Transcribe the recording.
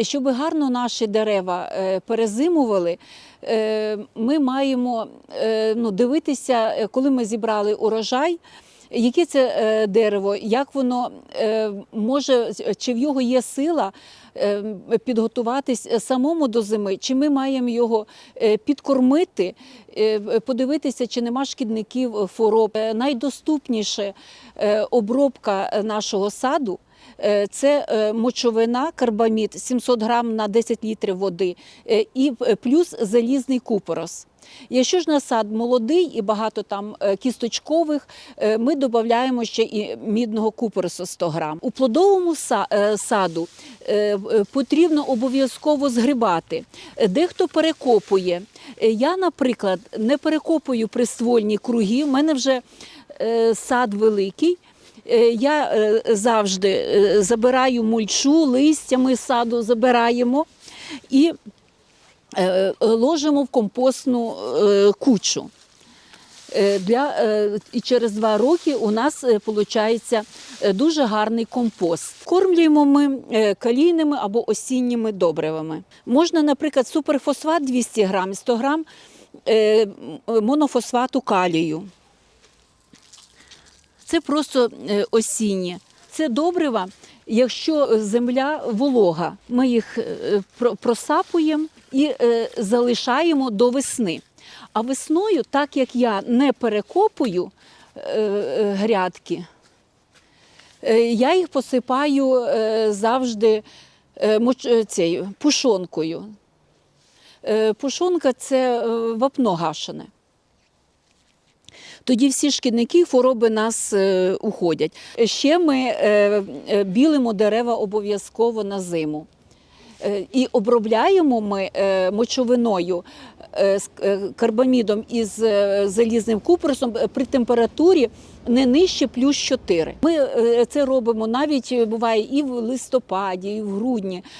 Щоб гарно наші дерева е, перезимували, е, ми маємо е, ну, дивитися, е, коли ми зібрали урожай. Яке це е, дерево, як воно е, може, чи в його є сила е, підготуватись самому до зими, чи ми маємо його е, підкормити, е, подивитися, чи нема шкідників е, хвороб. Е, Найдоступніше е, обробка нашого саду. Е, Це е, мочовина, карбамід 700 грам на 10 літрів води е, і плюс залізний купорос. Якщо ж насад молодий і багато там кісточкових, ми додаємо ще і мідного купоросу 100 грам. У плодовому саду потрібно обов'язково згрибати. Дехто перекопує. Я, наприклад, не перекопую приствольні круги. У мене вже сад великий. Е, Я е, завжди е, забираю мульчу, листями з саду забираємо і ложимо в компостну кучу. Для, і через два роки у нас виходить дуже гарний компост. Кормлюємо ми калійними або осінніми добривами. Можна, наприклад, суперфосфат 200 грам, 100 грам монофосфату калію. Це просто е, осіннє. Це добрива, якщо земля волога. Ми їх е, просапуємо і е, залишаємо до весни. А весною, так як я не перекопую грядки, я їх посипаю завжди пушонкою. Пушонка це вапно гашене. Тоді всі шкідники хвороби нас е, уходять. Ще ми е, е, білимо дерева обов'язково на зиму. І обробляємо ми мочовиною з карбамідом із залізним купоросом е, при температурі не нижче плюс 4. Ми це робимо навіть буває і в листопаді, і в грудні.